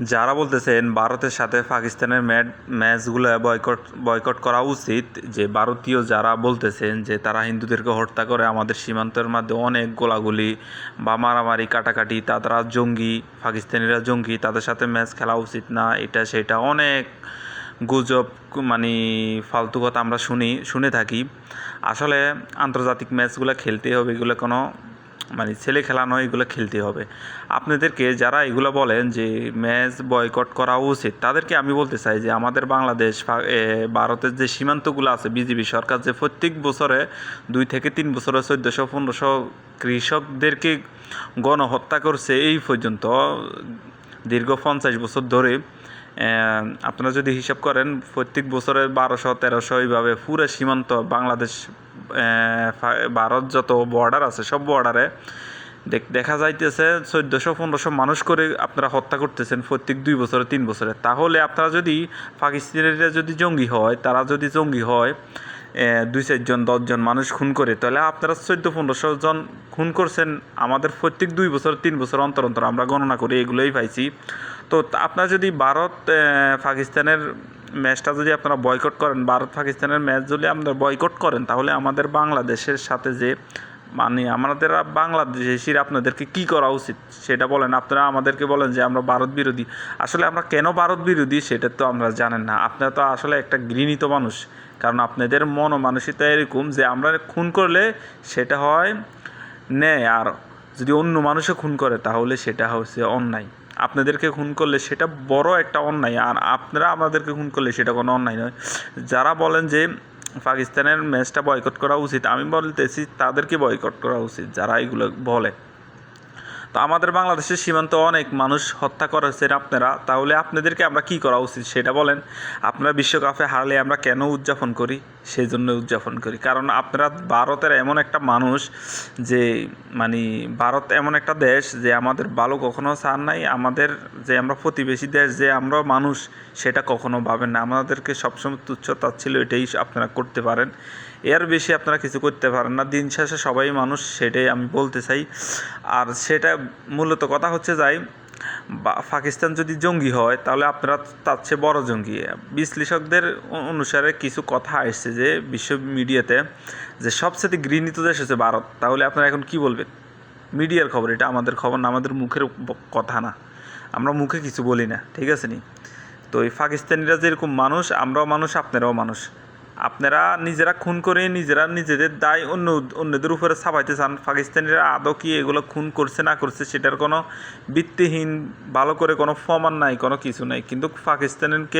যারা বলতেছেন ভারতের সাথে পাকিস্তানের ম্যাচ ম্যাচগুলো বয়কট বয়কট করা উচিত, যে ভারতীয় যারা বলতেছেন যে তারা হিন্দুদেরকে হত্যা করে আমাদের সীমান্তের মধ্যে অনেক গোলাগুলি বা মারামারি, কাটাকাটি, তারা জঙ্গি, পাকিস্তানিরা জঙ্গি, তাদের সাথে ম্যাচ খেলা উচিত না, এটা সেটা অনেক গুজব মানে ফালতু কথা আমরা শুনি, শুনে থাকি। আসলে আন্তর্জাতিক ম্যাচগুলো খেলতে হবে, এগুলো কোনো মানে ছেলে খেলা নয়, এগুলো খেলতে হবে। আপনাদেরকে যারা এগুলো বলেন যে ম্যাচ বয়কট করা উচিত, তাদেরকে আমি বলতে চাই যে আমাদের বাংলাদেশ ভারতের যে সীমান্তগুলো আছে বিজেপি সরকার যে প্রত্যেক বছরে দুই থেকে তিন বছরে চোদ্দোশো, পনেরোশো কৃষকদেরকে গণহত্যা করছে, এই পর্যন্ত দীর্ঘ পঞ্চাশ বছর ধরে আপনারা যদি হিসাব করেন, প্রত্যেক বছরে বারোশো, তেরোশো, এইভাবে পুরো সীমান্ত বাংলাদেশ ভারত যত বর্ডার আছে, সব বর্ডারে দেখা যাইতেছে চোদ্দোশো, পনেরোশো মানুষ করে আপনারা হত্যা করতেছেন প্রত্যেক দুই বছরে, তিন বছরে। তাহলে আপনারা যদি পাকিস্তানিরা যদি জঙ্গি হয়, তারা যদি জঙ্গি হয় দুই চারজন দশজন মানুষ খুন করে, তাহলে আপনারা চোদ্দ পনেরোশো জন খুন করছেন আমাদের প্রত্যেক দুই বছর, তিন বছর অন্তর অন্তর আমরা গণনা করি এগুলোই পাইছি। তো আপনারা যদি ভারত পাকিস্তানের ম্যাচটা যদি আপনারা বয়কট করেন, ভারত পাকিস্তানের ম্যাচ যদি আপনারা বয়কট করেন, তাহলে আমাদের বাংলাদেশের সাথে যে মানে আমাদের বাংলাদেশির আপনাদেরকে কি করা উচিত সেটা বলেন। আপনারা আমাদেরকে বলেন যে, আমরা ভারত বিরোধী। আসলে আমরা কেন ভারত বিরোধী সেটা তো আমরা জানেন না। আপনারা তো আসলে একটা ঘৃণিত মানুষ। কারণ আপনাদের মন মানসিকতা এরকম যে, আমরা খুন করলে সেটা হয় ন্যায়। আর যদি অন্য মানুষে খুন করে, তাহলে সেটা হচ্ছে অন্যায়। আপনাদেরকে খুন করলে সেটা বড় একটা অন্যায়, আর আপনারা আমাদেরকে খুন করলে সেটা কোনো অন্যায় নয়। যারা বলেন যে পাকিস্তানের ম্যাচটা বয়কট করা উচিত, আমি বলতেছি তাদেরকে বয়কট করা উচিত, যারা এগুলো বলে। তো আমাদের বাংলাদেশের সীমান্ত অনেক মানুষ হত্যা করেছেন আপনারা। তাহলে আপনাদেরকে আমরা কি করা উচিত সেটা বলেন। আপনারা বিশ্বকাপে হারলে আমরা কেন উদযাপন করি? সেই জন্য উদযাপন করি। কারণ আপনারা ভারতের এমন একটা মানুষ যে মানে ভারত এমন একটা দেশ যে আমাদের ভালো কখনো চান নাই। আমাদের যে আমরা প্রতিবেশী দেশ যে আমরা মানুষ, সেটা কখনো ভাবেন না। আমাদেরকে সবসময় তুচ্ছ তাচ্ছিল এটাই আপনারা করতে পারেন। এর বেশি আপনারা কিছু করতে পারেন না। দিন শেষে সবাই মানুষ, সেটাই আমি বলতে চাই। আর সেটা মূলত কথা হচ্ছে যাই পাকিস্তান যদি জঙ্গি হয়, তাহলে আপনারা তার চেয়ে বড় জঙ্গি। বিশ্লেষকদের অনুসারে কিছু কথা আসছে যে, বিশ্ব মিডিয়াতে যে সবচেয়ে ঘৃণিত দেশ হচ্ছে ভারত। তাহলে আপনারা এখন কি বলবেন? মিডিয়ার খবর, এটা আমাদের খবর না, আমাদের মুখের কথা না। আমরা মুখে কিছু বলি না, ঠিক আছে নি? তো এই পাকিস্তানিরা যেরকম মানুষ, আমরাও মানুষ, আপনারাও মানুষ। আপনারা নিজেরা খুন করে নিজেরা নিজেদের দায় অন্য অন্যদের উপরে ছাপাইতে চান। পাকিস্তানিরা আদৌ কি এগুলো খুন করছে, না করছে সেটার কোনো ভিত্তিহীন, ভালো করে কোনো প্রমাণ নাই, কোনো কিছু নাই। কিন্তু পাকিস্তানকে